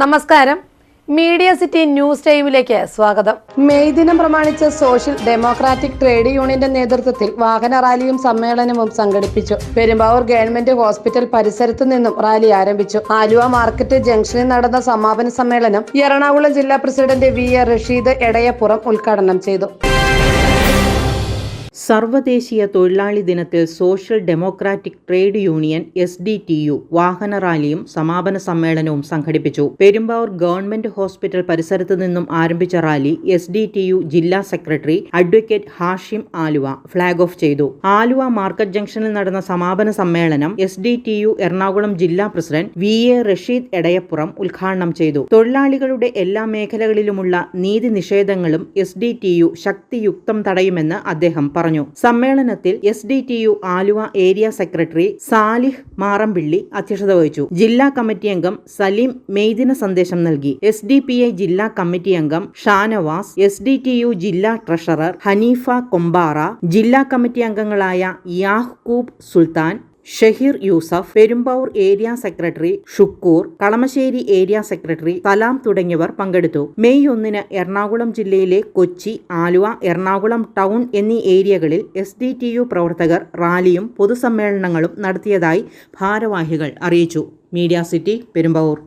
നമസ്കാരം. Media city news ടൈമിലേക്ക് സ്വാഗതം. മെയ് ദിനം പ്രമാണിച്ച് സോഷ്യൽ ഡെമോക്രാറ്റിക് ട്രേഡ് യൂണിയന്റെ നേതൃത്വത്തിൽ വാഹന റാലിയും സമ്മേളനവും സംഘടിപ്പിച്ചു. പെരുമ്പാവൂർ ഗവൺമെന്റ് ഹോസ്പിറ്റൽ പരിസരത്തു നിന്നും റാലി ആരംഭിച്ചു. ആലുവ മാർക്കറ്റ് ജംഗ്ഷനിൽ നടന്ന സമാപന സമ്മേളനം എറണാകുളം ജില്ലാ president V A Rasheed Edayappuram ഉദ്ഘാടനം ചെയ്തു. സർവദേശീയ തൊഴിലാളി ദിനത്തിൽ social democratic trade union S D T U വാഹന റാലിയും സമാപന സമ്മേളനവും സംഘടിപ്പിച്ചു. പെരുമ്പാവൂർ ഗവൺമെന്റ് ഹോസ്പിറ്റൽ പരിസരത്ത് നിന്നും ആരംഭിച്ച rally S D T U ജില്ലാ secretary advocate Hashim Aluva flag off ചെയ്തു. ആലുവ മാർക്കറ്റ് ജംഗ്ഷനിൽ നടന്ന സമാപന സമ്മേളനം S D T U Ernakulam ജില്ലാ president V A Rasheed Edayappuram ഉദ്ഘാടനം ചെയ്തു. തൊഴിലാളികളുടെ എല്ലാ മേഖലകളിലുമുള്ള നീതി നിഷേധങ്ങളും എസ് ഡി ടി യു ശക്തിയുക്തം തടയുമെന്ന് അദ്ദേഹം പറഞ്ഞു. സമ്മേളനത്തിൽ S D T U Aluva area secretary Salih Marampilly അധ്യക്ഷത വഹിച്ചു. ജില്ലാ കമ്മിറ്റി അംഗം സലീം മെയ്ദിന സന്ദേശം നൽകി. എസ് ഡി പി ഐ ജില്ലാ കമ്മിറ്റി അംഗം Shanavas S D T U ജില്ലാ ട്രഷറർ ഹനീഫ കൊമ്പാറ ജില്ലാ കമ്മിറ്റി അംഗങ്ങളായ Yakub Sultan Shaheer Yusuf Perumbavoor area secretary Shukkoor Kalamassery area secretary Salam തുടങ്ങിയവർ പങ്കെടുത്തു. മെയ് ഒന്നിന് എറണാകുളം ജില്ലയിലെ കൊച്ചി ആലുവ എറണാകുളം ടൗൺ എന്നീ ഏരിയകളിൽ എസ് ഡി ടി യു പ്രവർത്തകർ റാലിയും പൊതുസമ്മേളനങ്ങളും നടത്തിയതായി ഭാരവാഹികൾ അറിയിച്ചു. Media city Perumbavoor.